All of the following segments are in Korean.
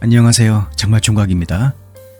안녕하세요. 정말 총각입니다.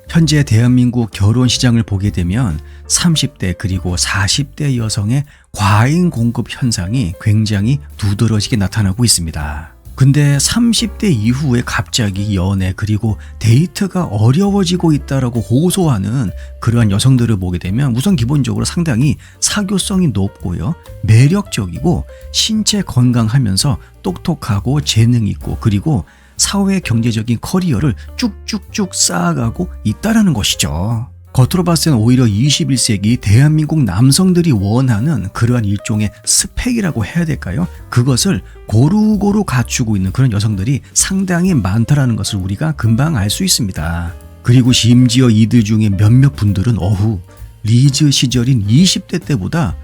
현재 대한민국 결혼 시장을 보게 되면 30대 그리고 40대 여성의 과잉 공급 현상이 굉장히 두드러지게 나타나고 있습니다. 근데 30대 이후에 갑자기 연애 그리고 데이트가 어려워지고 있다라고 호소하는 그러한 여성들을 보게 되면 우선 기본적으로 상당히 사교성이 높고요. 매력적이고 신체 건강하면서 똑똑하고 재능 있고 그리고 사회 경제적인 커리어를 쭉쭉쭉 쌓아가고 있다라는 것이죠. 겉으로 봤을 때는 오히려 21세기 대한민국 남성들이 원하는 그러한 일종의 스펙이라고 해야 될까요? 그것을 고루고루 갖추고 있는 그런 여성들이 상당히 많다라는 것을 우리가 금방 알 수 있습니다. 그리고 심지어 이들 중에 몇몇 분들은 어후 리즈 시절인 20대 때보다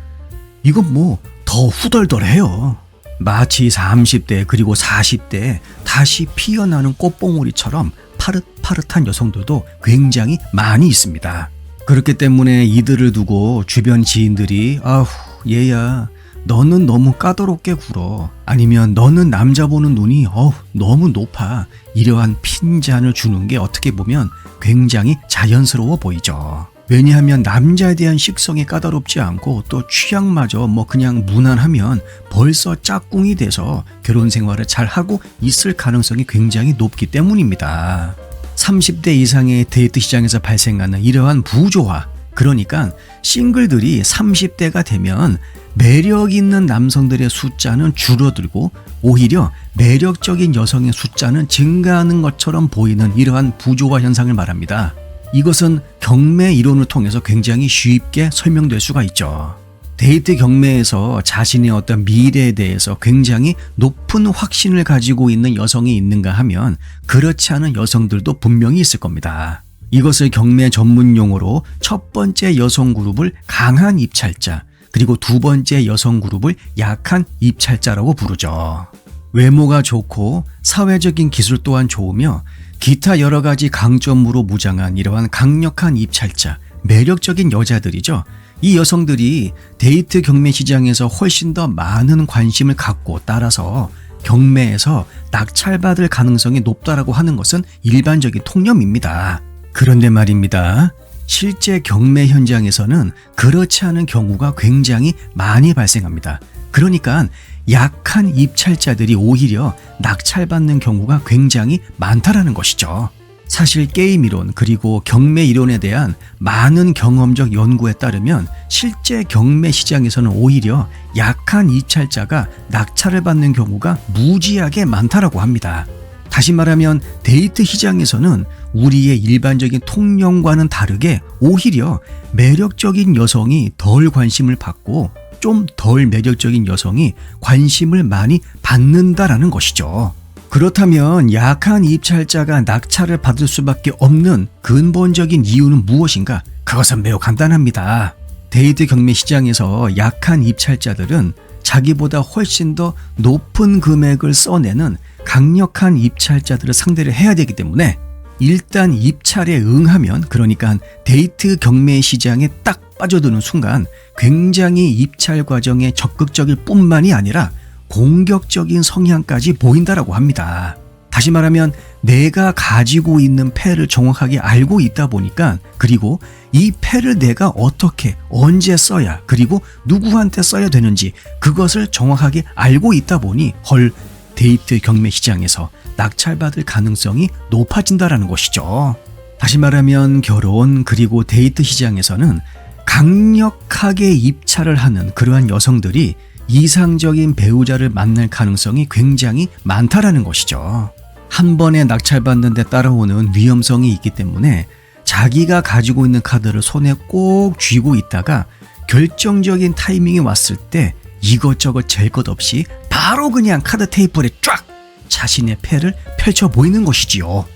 이건 뭐 더 후덜덜해요. 마치 30대 그리고 40대 다시 피어나는 꽃봉오리처럼 파릇파릇한 여성들도 굉장히 많이 있습니다. 그렇기 때문에 이들을 두고 주변 지인들이 아후 얘야 너는 너무 까다롭게 굴어 아니면 너는 남자 보는 눈이 어우 너무 높아 이러한 핀잔을 주는 게 어떻게 보면 굉장히 자연스러워 보이죠. 왜냐하면 남자에 대한 식성이 까다롭지 않고 또 취향마저 뭐 그냥 무난하면 벌써 짝꿍이 돼서 결혼 생활을 잘 하고 있을 가능성이 굉장히 높기 때문입니다. 30대 이상의 데이트 시장에서 발생하는 이러한 부조화. 그러니까 싱글들이 30대가 되면 매력 있는 남성들의 숫자는 줄어들고 오히려 매력적인 여성의 숫자는 증가하는 것처럼 보이는 이러한 부조화 현상을 말합니다. 이것은 경매 이론을 통해서 굉장히 쉽게 설명될 수가 있죠. 데이트 경매에서 자신의 어떤 미래에 대해서 굉장히 높은 확신을 가지고 있는 여성이 있는가 하면 그렇지 않은 여성들도 분명히 있을 겁니다. 이것을 경매 전문 용어로 첫 번째 여성 그룹을 강한 입찰자, 그리고 두 번째 여성 그룹을 약한 입찰자라고 부르죠. 외모가 좋고 사회적인 기술 또한 좋으며 기타 여러 가지 강점으로 무장한 이러한 강력한 입찰자, 매력적인 여자들이죠. 이 여성들이 데이트 경매 시장에서 훨씬 더 많은 관심을 갖고 따라서 경매에서 낙찰받을 가능성이 높다라고 하는 것은 일반적인 통념입니다. 그런데 말입니다. 실제 경매 현장에서는 그렇지 않은 경우가 굉장히 많이 발생합니다. 그러니까 약한 입찰자들이 오히려 낙찰받는 경우가 굉장히 많다라는 것이죠. 사실 게임 이론 그리고 경매 이론에 대한 많은 경험적 연구에 따르면 실제 경매 시장에서는 오히려 약한 입찰자가 낙찰을 받는 경우가 무지하게 많다라고 합니다. 다시 말하면 데이트 시장에서는 우리의 일반적인 통념과는 다르게 오히려 매력적인 여성이 덜 관심을 받고 좀 덜 매력적인 여성이 관심을 많이 받는다라는 것이죠. 그렇다면 약한 입찰자가 낙찰을 받을 수밖에 없는 근본적인 이유는 무엇인가? 그것은 매우 간단합니다. 데이트 경매 시장에서 약한 입찰자들은 자기보다 훨씬 더 높은 금액을 써내는 강력한 입찰자들을 상대를 해야 되기 때문에 일단 입찰에 응하면 그러니까 데이트 경매 시장에 딱 빠져드는 순간 굉장히 입찰 과정에 적극적일 뿐만이 아니라 공격적인 성향까지 보인다라고 합니다. 다시 말하면 내가 가지고 있는 패를 정확하게 알고 있다 보니까 그리고 이 패를 내가 어떻게 언제 써야 그리고 누구한테 써야 되는지 그것을 정확하게 알고 있다 보니 헐 데이트 경매 시장에서 낙찰받을 가능성이 높아진다라는 것이죠. 다시 말하면 결혼 그리고 데이트 시장에서는 강력하게 입찰을 하는 그러한 여성들이 이상적인 배우자를 만날 가능성이 굉장히 많다라는 것이죠. 한 번에 낙찰받는 데 따라오는 위험성이 있기 때문에 자기가 가지고 있는 카드를 손에 꼭 쥐고 있다가 결정적인 타이밍이 왔을 때 이것저것 잴 것 없이 바로 그냥 카드 테이프에 쫙 자신의 패를 펼쳐 보이는 것이지요.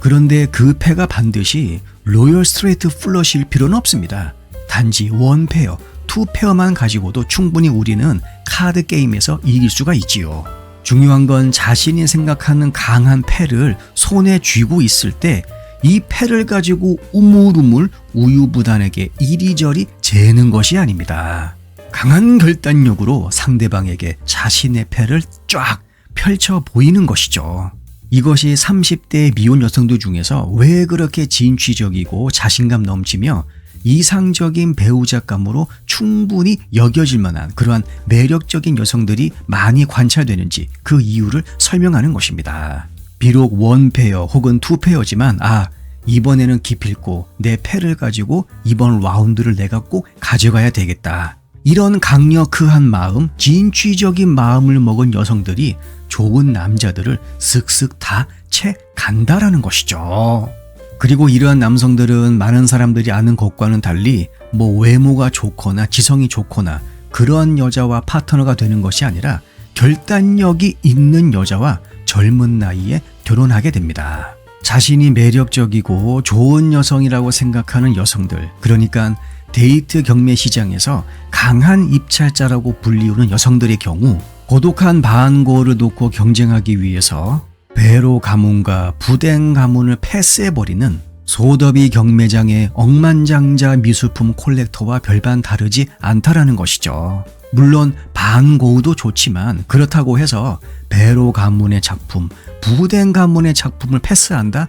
그런데 그 패가 반드시 로열 스트레이트 플러시일 필요는 없습니다. 단지 원 페어, 투 페어만 가지고도 충분히 우리는 카드 게임에서 이길 수가 있지요. 중요한 건 자신이 생각하는 강한 패를 손에 쥐고 있을 때 이 패를 가지고 우물우물 우유부단에게 이리저리 재는 것이 아닙니다. 강한 결단력으로 상대방에게 자신의 패를 쫙 펼쳐 보이는 것이죠. 이것이 30대 미혼 여성들 중에서 왜 그렇게 진취적이고 자신감 넘치며 이상적인 배우자감으로 충분히 여겨질 만한 그러한 매력적인 여성들이 많이 관찰되는지 그 이유를 설명하는 것입니다. 비록 원페어 혹은 투페어지만 아 이번에는 기필코 내 패를 가지고 이번 라운드를 내가 꼭 가져가야 되겠다. 이런 강력한 마음, 진취적인 마음을 먹은 여성들이 좋은 남자들을 쓱쓱 다 채 간다라는 것이죠. 그리고 이러한 남성들은 많은 사람들이 아는 것과는 달리 뭐 외모가 좋거나 지성이 좋거나 그러한 여자와 파트너가 되는 것이 아니라 결단력이 있는 여자와 젊은 나이에 결혼하게 됩니다. 자신이 매력적이고 좋은 여성이라고 생각하는 여성들, 그러니까 데이트 경매 시장에서 강한 입찰자라고 불리우는 여성들의 경우 고독한 반고를 놓고 경쟁하기 위해서 배로 가문과 부댕 가문을 패스해버리는 소더비 경매장의 억만장자 미술품 콜렉터와 별반 다르지 않다라는 것이죠. 물론 반고도 좋지만 그렇다고 해서 배로 가문의 작품, 부댕 가문의 작품을 패스한다?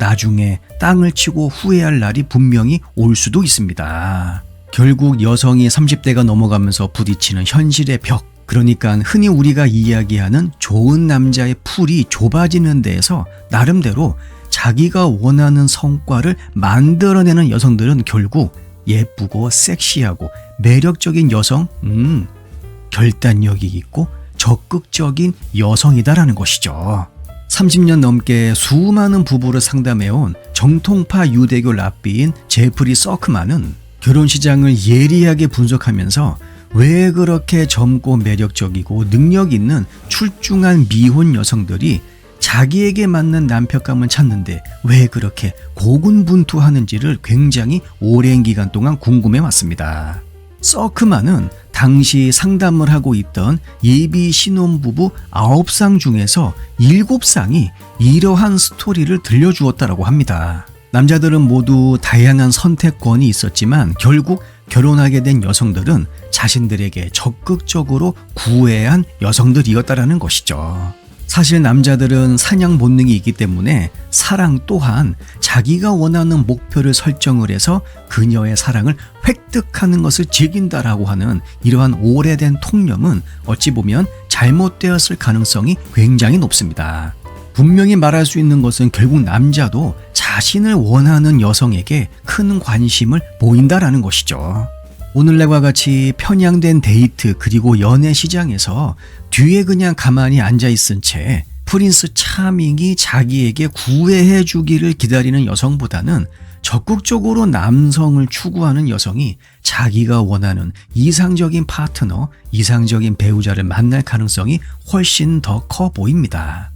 하, 나중에 땅을 치고 후회할 날이 분명히 올 수도 있습니다. 결국 여성이 30대가 넘어가면서 부딪히는 현실의 벽, 그러니까 흔히 우리가 이야기하는 좋은 남자의 풀이 좁아지는 데에서 나름대로 자기가 원하는 성과를 만들어내는 여성들은 결국 예쁘고 섹시하고 매력적인 여성, 음, 결단력이 있고 적극적인 여성이다라는 것이죠. 30년 넘게 수많은 부부를 상담해온 정통파 유대교 랍비인 제프리 서크만은 결혼 시장을 예리하게 분석하면서 왜 그렇게 젊고 매력적이고 능력 있는 출중한 미혼 여성들이 자기에게 맞는 남편감을 찾는데 왜 그렇게 고군분투하는지를 굉장히 오랜 기간 동안 궁금해 왔습니다. 서크만은 당시 상담을 하고 있던 예비 신혼부부 9쌍 중에서 7쌍이 이러한 스토리를 들려주었다라고 합니다. 남자들은 모두 다양한 선택권이 있었지만 결국 결혼하게 된 여성들은 자신들에게 적극적으로 구애한 여성들이었다라는 것이죠. 사실 남자들은 사냥 본능이 있기 때문에 사랑 또한 자기가 원하는 목표를 설정을 해서 그녀의 사랑을 획득하는 것을 즐긴다라고 하는 이러한 오래된 통념은 어찌 보면 잘못되었을 가능성이 굉장히 높습니다. 분명히 말할 수 있는 것은 결국 남자도 자신을 원하는 여성에게 큰 관심을 보인다라는 것이죠. 오늘날과 같이 편향된 데이트 그리고 연애 시장에서 뒤에 그냥 가만히 앉아 있은 채 프린스 차밍이 자기에게 구애해 주기를 기다리는 여성보다는 적극적으로 남성을 추구하는 여성이 자기가 원하는 이상적인 파트너, 이상적인 배우자를 만날 가능성이 훨씬 더 커 보입니다.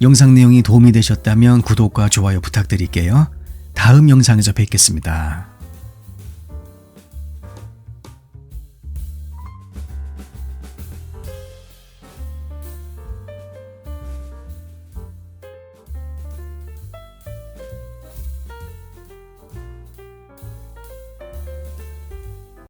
영상 내용이 도움이 되셨다면 구독과 좋아요 부탁드릴게요. 다음 영상에서 뵙겠습니다.